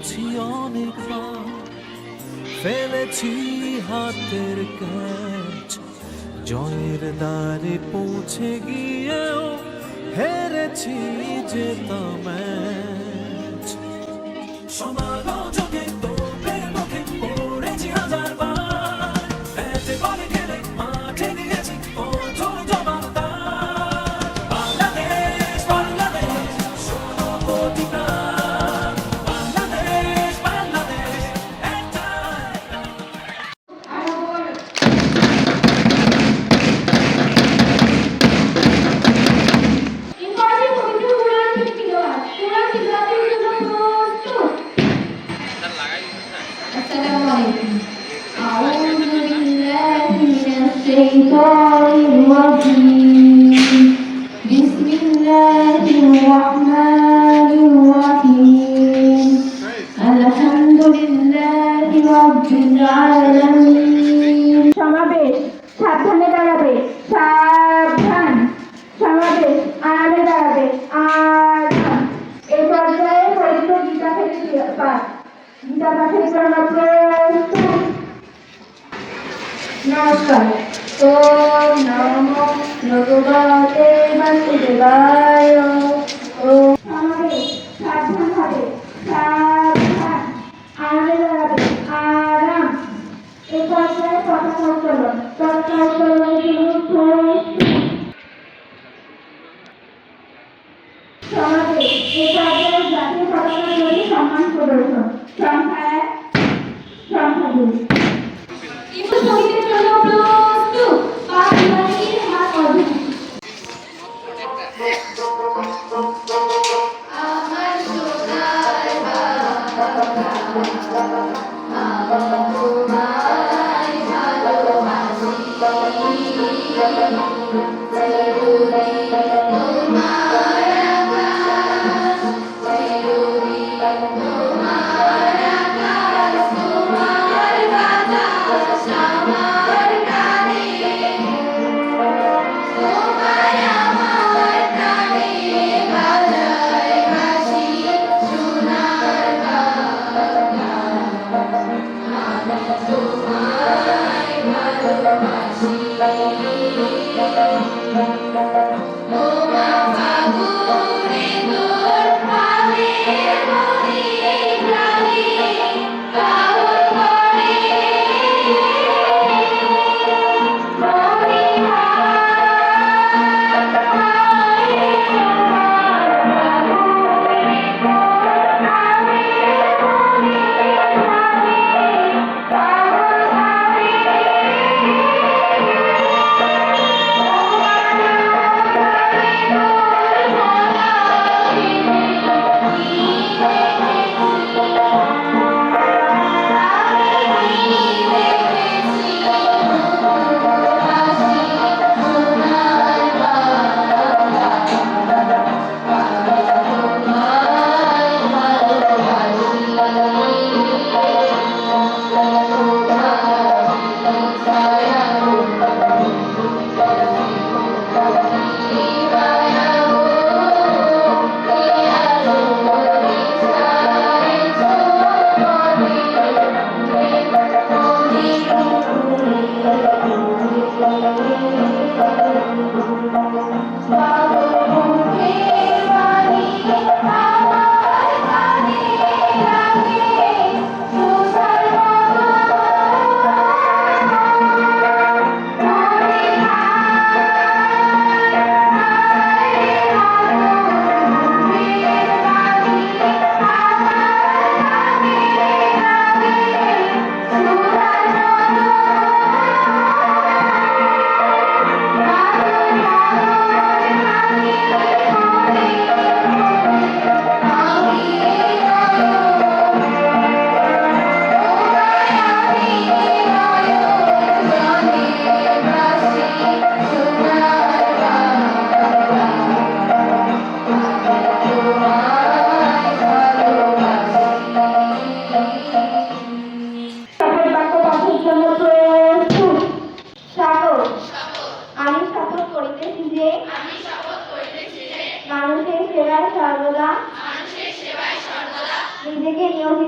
হেরেছি অনেকবার ফেলেছি হাতের ক্যাচ জয়ের দ্বারে পৌঁছে গিয়েও হেরেছি জেতা ম্যাচ الشيطان الرجيم بسم الله الرحمن الرحيم الحمد لله رب العالمين সমাবেশ সাবধানে দাঁড়াবে সাবধান সমাবেশ আড়ালে দাঁড়াবে আড়ান এই পর্যায়ে পবিত্র গীতা থেকে পাঠ গীতা পাঠের জন্য প্রস্তুত নমস্কার ওম নমো ভগবতে বাসুদেবায় ওম সমাবেশ সাবধান হবে সাবধান আড়ালে দাঁড়াবে আরাম এই পর্যায়ে পতাকা উত্তোলনের জন্য প্রস্তুত সমাজে এই পর্যায়ে জাতীয় পতাকা সম্মান প্রদর্শন সংখ্যা এক সংখ্যা দুই Música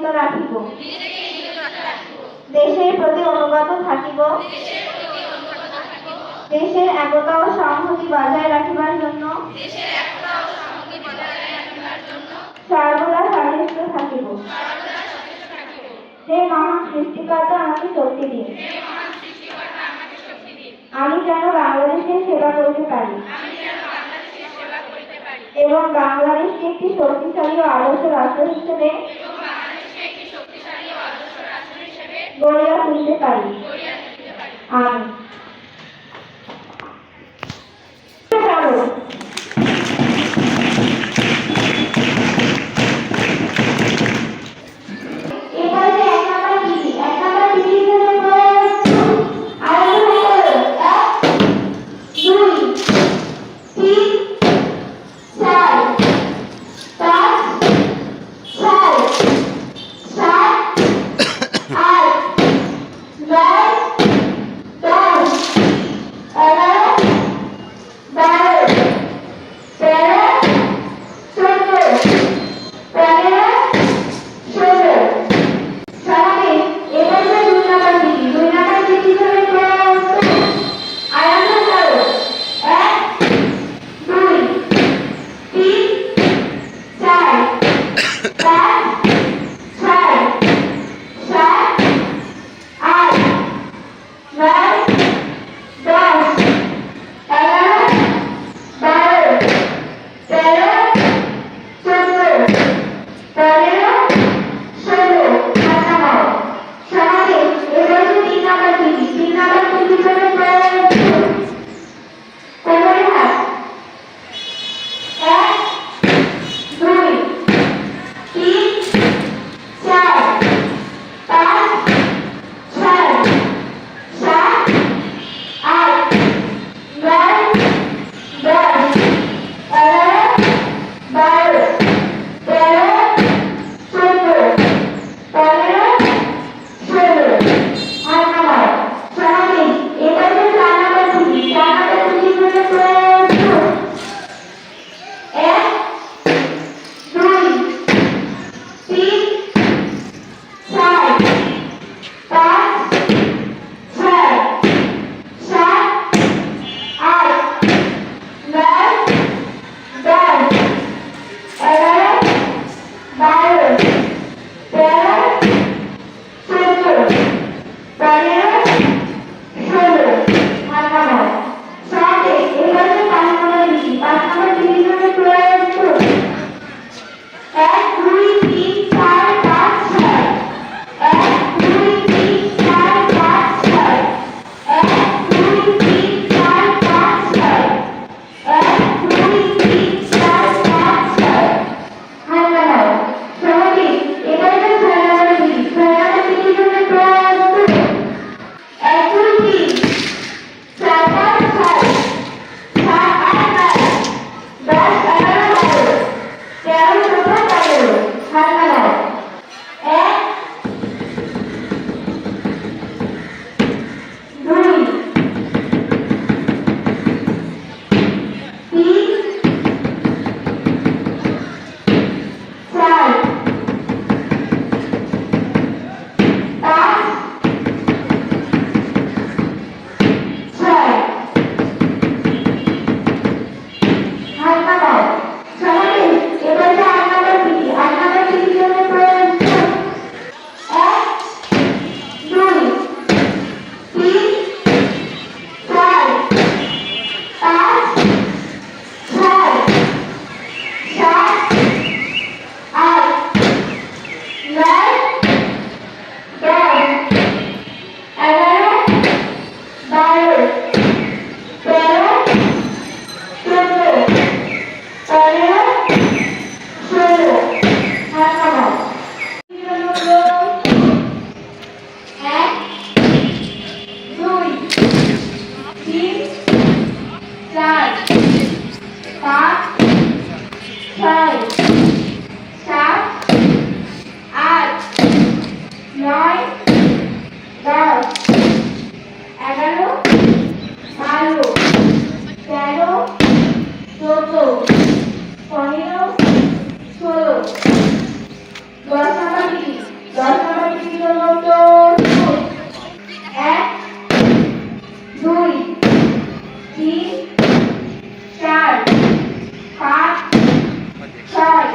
নিয়মিত রাখিব। দেশের প্রতি অনুগত থাকিব। দেশের একতা ও সংহতি বজায় রাখিবার জন্য সর্বদা সচেষ্ট থাকিব। হে মহান সৃষ্টিকর্তা, আমাকে শক্তি দিন। আমি যেন বাংলাদেশকে সেবা করতে পারি। এবং বাংলাদেশকে একটি শক্তিশালী ও আদর্শ রাষ্ট্র হিসেবে গড়িয়া তুলতে পারি। আমি দশ এগারো বারো তেরো চোদ্দ পনেরো ষোলো। দশ নম্বর বিক্রি দশ নম্বর বিক্রি হলো এক দুই তিন চার পাঁচ ছয়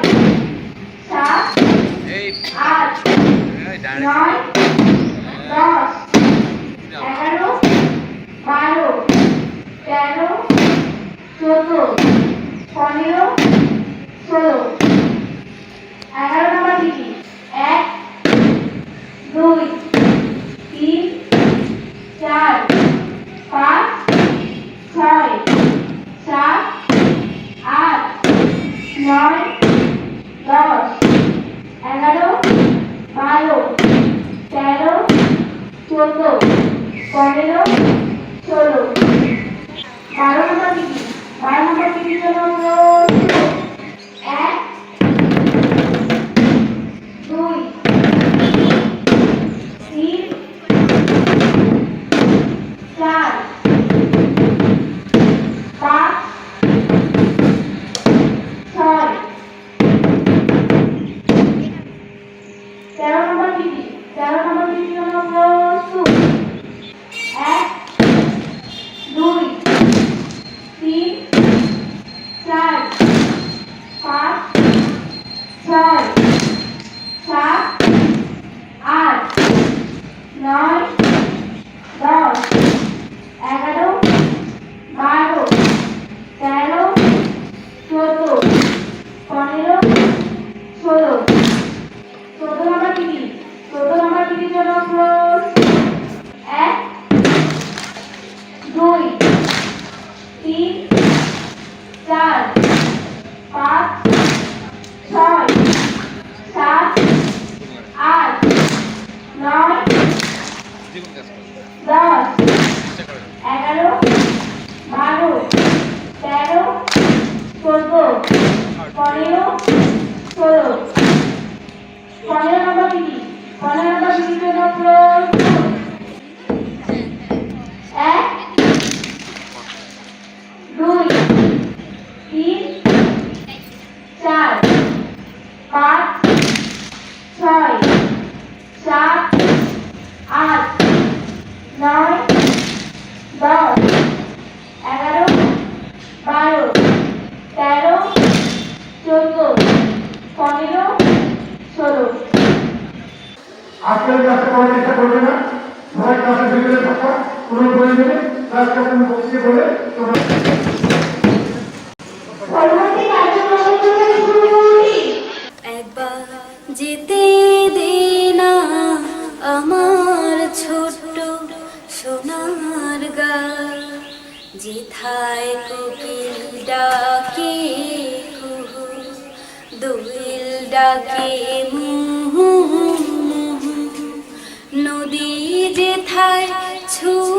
সাত আট নয় চার, পাঁচ, ছয়, সাত, আট, নয়, দশ, এগারো, বারো, তেরো, চোদ্দ, পনেরো, ষোলো। বারো নম্বর টিকি বারো নম্বর দশ এগারো বারো তেরো চোদ্দ পনেরো ষোলো পনেরো নম্বর টিভি পনেরো নম্বর জন্য প্রস্তুত এক দুই তিন চার পাঁচ ছয় সাত আট নয় দশ এগারো বারো তেরো চোদ্দ পনেরো ষোলো ক্লাসে পড়ার চেষ্টা করবে না ভিতরে থাকা কোনো প্রয়োজনে বসিয়ে বলে তোমরা যেতে দে না আমার ছোট্ট সোনার গা যেথায় কোকিল ডাকে কুহু দোয়েল ডাকে। যেথায় ছুটে